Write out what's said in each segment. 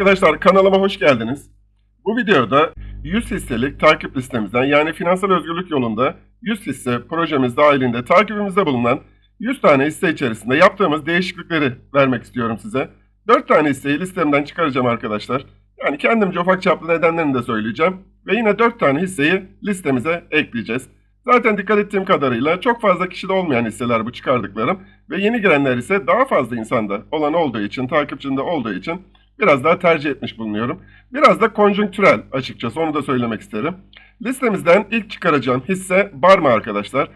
Arkadaşlar kanalıma hoş geldiniz. Bu videoda 100 hisselik takip listemizden yani finansal özgürlük yolunda 100 hisse projemiz dahilinde takibimizde bulunan 100 tane hisse içerisinde yaptığımız değişiklikleri vermek istiyorum size. 4 tane hisseyi listemden çıkaracağım arkadaşlar. Yani kendimce ufak çaplı nedenlerini de söyleyeceğim. Ve yine 4 tane hisseyi listemize ekleyeceğiz. Zaten dikkat ettiğim kadarıyla çok fazla kişide olmayan hisseler bu çıkardıklarım. Ve yeni girenler ise daha fazla insanda olan olduğu için, takipçinde olduğu için biraz daha tercih etmiş bulunuyorum. Biraz da konjonktürel açıkçası onu da söylemek isterim. Listemizden ilk çıkaracağım hisse Barma arkadaşlar.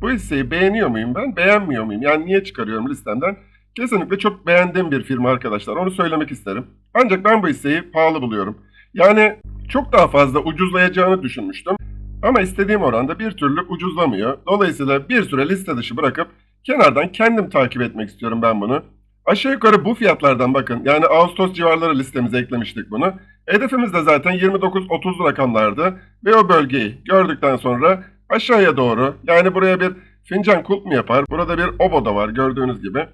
Bu hisseyi beğeniyor muyum ben, beğenmiyor muyum? Yani niye çıkarıyorum listemden? Kesinlikle çok beğendiğim bir firma arkadaşlar. Onu söylemek isterim. Ancak ben bu hisseyi pahalı buluyorum. Yani çok daha fazla ucuzlayacağını düşünmüştüm. Ama istediğim oranda bir türlü ucuzlamıyor. Dolayısıyla bir süre liste dışı bırakıp kenardan kendim takip etmek istiyorum ben bunu. Aşağı yukarı bu fiyatlardan bakın. Yani Ağustos civarları listemize eklemiştik bunu. Hedefimiz de zaten 29-30 rakamlardı. Ve o bölgeyi gördükten sonra aşağıya doğru yani buraya bir fincan kulp mu yapar? Burada bir obo da var gördüğünüz gibi.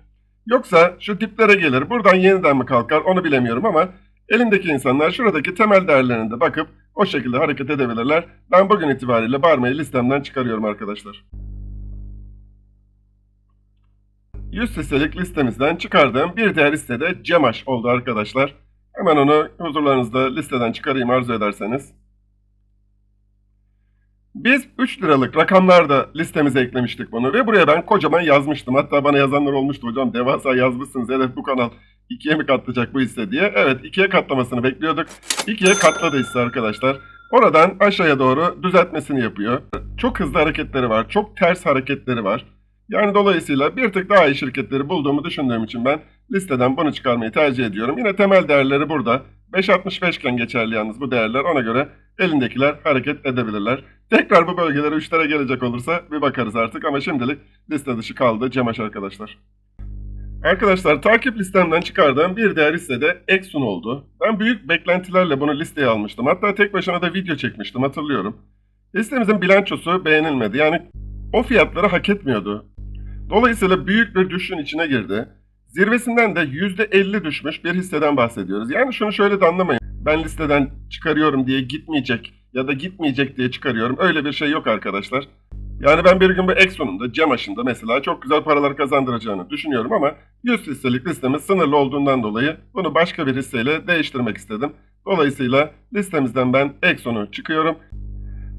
Yoksa şu diplere gelir buradan yeniden mi kalkar onu bilemiyorum ama elindeki insanlar şuradaki temel değerlerine de bakıp o şekilde hareket edebilirler. Ben bugün itibariyle Barma'yı listemden çıkarıyorum arkadaşlar. 100 hisselik listemizden çıkardığım bir diğer liste de Cemaş oldu arkadaşlar. Hemen onu huzurlarınızda listeden çıkarayım arzu ederseniz. Biz 3 liralık rakamlarda listemize eklemiştik bunu ve buraya ben kocaman yazmıştım. Hatta bana yazanlar olmuştu hocam devasa yazmışsınız hedef bu kanal 2'ye mi katlayacak bu hisse diye. Evet 2'ye katlamasını bekliyorduk. 2'ye katladı hisse arkadaşlar. Oradan aşağıya doğru düzeltmesini yapıyor. Çok hızlı hareketleri var. Çok ters hareketleri var. Yani dolayısıyla bir tık daha iyi şirketleri bulduğumu düşündüğüm için ben listeden bunu çıkarmayı tercih ediyorum. Yine temel değerleri burada. 5.65 iken geçerli yalnız bu değerler. Ona göre elindekiler hareket edebilirler. Tekrar bu bölgelere 3'lere gelecek olursa bir bakarız artık ama şimdilik liste dışı kaldı Cemaş arkadaşlar. Arkadaşlar takip listemden çıkardığım bir diğer hisse de Exxon oldu. Ben büyük beklentilerle bunu listeye almıştım. Hatta tek başına da video çekmiştim hatırlıyorum. Listemizin bilançosu beğenilmedi. Yani o fiyatları hak etmiyordu. Dolayısıyla büyük bir düşüşün içine girdi. Zirvesinden de %50 düşmüş bir hisseden bahsediyoruz. Yani şunu şöyle de anlamayın. Ben listeden çıkarıyorum diye gitmeyecek ya da gitmeyecek diye çıkarıyorum. Öyle bir şey yok arkadaşlar. Yani ben bir gün bu Exxon'un da Cemaş'ın da mesela çok güzel paralar kazandıracağını düşünüyorum ama 100 hisselik listemiz sınırlı olduğundan dolayı bunu başka bir hisseyle değiştirmek istedim. Dolayısıyla listemizden ben Exxon'u çıkıyorum.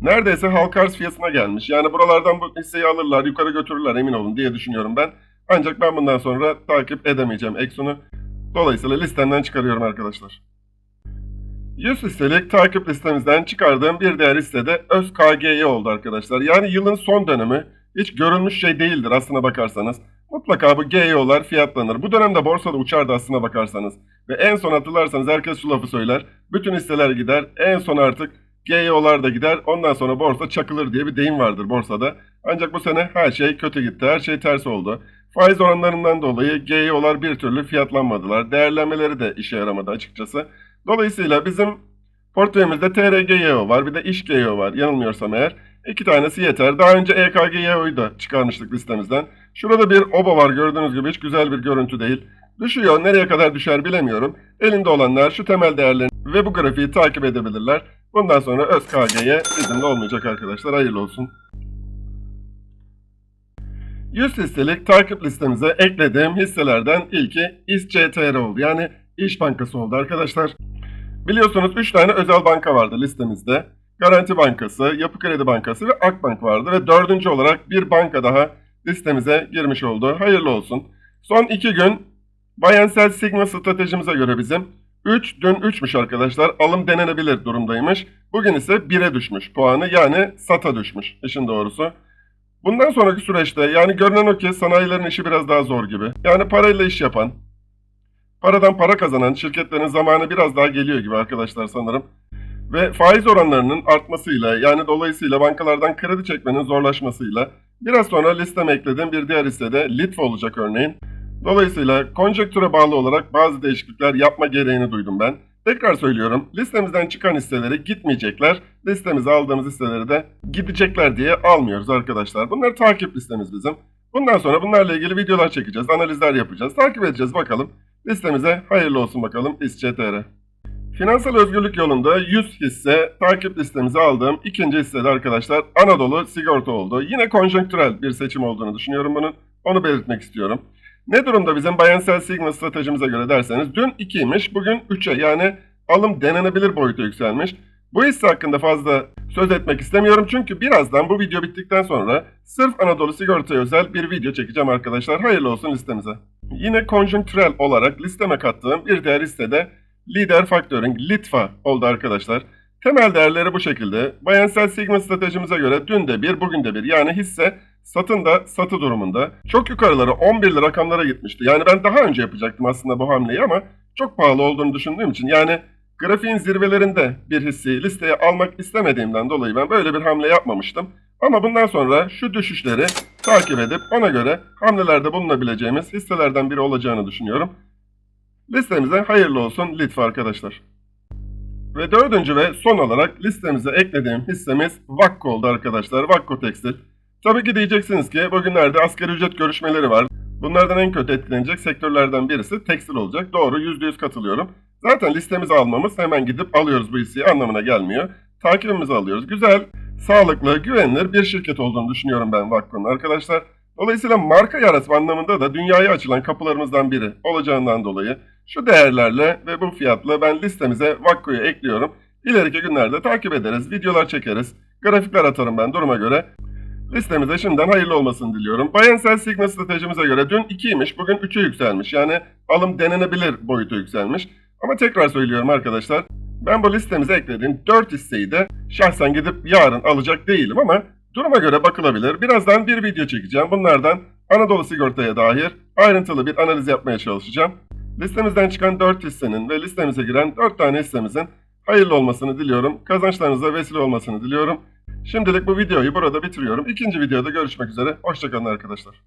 Neredeyse halka arz fiyatına gelmiş. Yani buralardan bu hisseyi alırlar, yukarı götürürler emin olun diye düşünüyorum ben. Ancak ben bundan sonra takip edemeyeceğim Exxon'u. Dolayısıyla listemden çıkarıyorum arkadaşlar. 100 hisselik takip listemizden çıkardığım bir diğer hisse de ÖSKG'ye oldu arkadaşlar. Yani yılın son dönemi hiç görülmüş şey değildir aslına bakarsanız. Mutlaka bu GEO'lar fiyatlanır. Bu dönemde borsada uçardı aslına bakarsanız. Ve en son hatırlarsanız herkes şu lafı söyler. Bütün hisseler gider. En son artık GEO'lar da gider. Ondan sonra borsa çakılır diye bir deyim vardır borsada. Ancak bu sene her şey kötü gitti. Her şey ters oldu. Faiz oranlarından dolayı GEO'lar bir türlü fiyatlanmadılar. Değerlenmeleri de işe yaramadı açıkçası. Dolayısıyla bizim portföyümüzde TRGEO var. Bir de İş GEO var yanılmıyorsam eğer. İki tanesi yeter. Daha önce EKGEO'yu da çıkarmıştık listemizden. Şurada bir OBA var gördüğünüz gibi hiç güzel bir görüntü değil. Düşüyor. Nereye kadar düşer bilemiyorum. Elinde olanlar şu temel değerlerini ve bu grafiği takip edebilirler. Bundan sonra ÖSKG'ye bizimle olmayacak arkadaşlar. Hayırlı olsun. 100 hisselik takip listemize eklediğim hisselerden ilki İSCTR oldu. Yani İş Bankası oldu arkadaşlar. Biliyorsunuz 3 tane özel banka vardı listemizde. Garanti Bankası, Yapı Kredi Bankası ve Akbank vardı. Ve dördüncü olarak bir banka daha listemize girmiş oldu. Hayırlı olsun. Son 2 gün Bayensel Sigma stratejimize göre bizim 3 dün 3'müş arkadaşlar. Alım denenebilir durumdaymış. Bugün ise 1'e düşmüş puanı yani SAT'a düşmüş işin doğrusu. Bundan sonraki süreçte yani görünen o ki sanayilerin işi biraz daha zor gibi. Yani parayla iş yapan, paradan para kazanan şirketlerin zamanı biraz daha geliyor gibi arkadaşlar sanırım. Ve faiz oranlarının artmasıyla yani dolayısıyla bankalardan kredi çekmenin zorlaşmasıyla biraz sonra listeme eklediğim bir diğer hissede Litva olacak örneğin. Dolayısıyla konjektüre bağlı olarak bazı değişiklikler yapma gereğini duydum ben. Tekrar söylüyorum listemizden çıkan hisseleri gitmeyecekler. Listemize aldığımız hisseleri de gidecekler diye almıyoruz arkadaşlar. Bunlar takip listemiz bizim. Bundan sonra bunlarla ilgili videolar çekeceğiz, analizler yapacağız, takip edeceğiz bakalım. Listemize hayırlı olsun bakalım İSÇTR. Finansal özgürlük yolunda 100 hisse takip listemize aldığım ikinci hissede arkadaşlar Anadolu Sigorta oldu. Yine konjonktürel bir seçim olduğunu düşünüyorum bunun. Onu belirtmek istiyorum. Ne durumda bizim Bayansel Sigma stratejimize göre derseniz dün 2'ymiş bugün 3'e yani alım denenebilir boyuta yükselmiş. Bu hisse hakkında fazla söz etmek istemiyorum çünkü birazdan bu video bittikten sonra sırf Anadolu Sigorta'ya özel bir video çekeceğim arkadaşlar. Hayırlı olsun listemize. Yine konjonktürel olarak listeme kattığım bir diğer listede Lider Factoring, Litfa oldu arkadaşlar. Temel değerleri bu şekilde. Bayansel Sigma stratejimize göre dün de bir, bugün de bir. Yani hisse satın da satı durumunda. Çok yukarılara 11'li rakamlara gitmişti. Yani ben daha önce yapacaktım aslında bu hamleyi ama çok pahalı olduğunu düşündüğüm için. Yani grafiğin zirvelerinde bir hisseyi listeye almak istemediğimden dolayı ben böyle bir hamle yapmamıştım. Ama bundan sonra şu düşüşleri takip edip ona göre hamlelerde bulunabileceğimiz hisselerden biri olacağını düşünüyorum. Listemize hayırlı olsun Litfa arkadaşlar. Ve dördüncü ve son olarak listemize eklediğim hissemiz Vakko oldu arkadaşlar. Vakko Tekstil. Tabii ki diyeceksiniz ki bugünlerde asgari ücret görüşmeleri var. Bunlardan en kötü etkilenecek sektörlerden birisi tekstil olacak. Doğru %100 katılıyorum. Zaten listemizi almamız hemen gidip alıyoruz bu hisseyi anlamına gelmiyor. Takibimizi alıyoruz. Güzel, sağlıklı, güvenilir bir şirket olduğunu düşünüyorum ben Vakko'nun arkadaşlar. Dolayısıyla marka yaratma anlamında da dünyaya açılan kapılarımızdan biri olacağından dolayı şu değerlerle ve bu fiyatla ben listemize Vakko'yu ekliyorum. İleriki günlerde takip ederiz, videolar çekeriz, grafikler atarım ben duruma göre. Listemize şimdiden hayırlı olmasını diliyorum. Bayansel Sigma stratejimize göre dün 2'ymiş, bugün 3'e yükselmiş. Yani alım denenebilir boyuta yükselmiş. Ama tekrar söylüyorum arkadaşlar. Ben bu listemize eklediğim 4 hisseyi de şahsen gidip yarın alacak değilim ama duruma göre bakılabilir. Birazdan bir video çekeceğim. Bunlardan Anadolu Sigorta'ya dair ayrıntılı bir analiz yapmaya çalışacağım. Listemizden çıkan 4 hissenin ve listemize giren 4 tane hissemizin hayırlı olmasını diliyorum. Kazançlarınıza vesile olmasını diliyorum. Şimdilik bu videoyu burada bitiriyorum. İkinci videoda görüşmek üzere. Hoşçakalın arkadaşlar.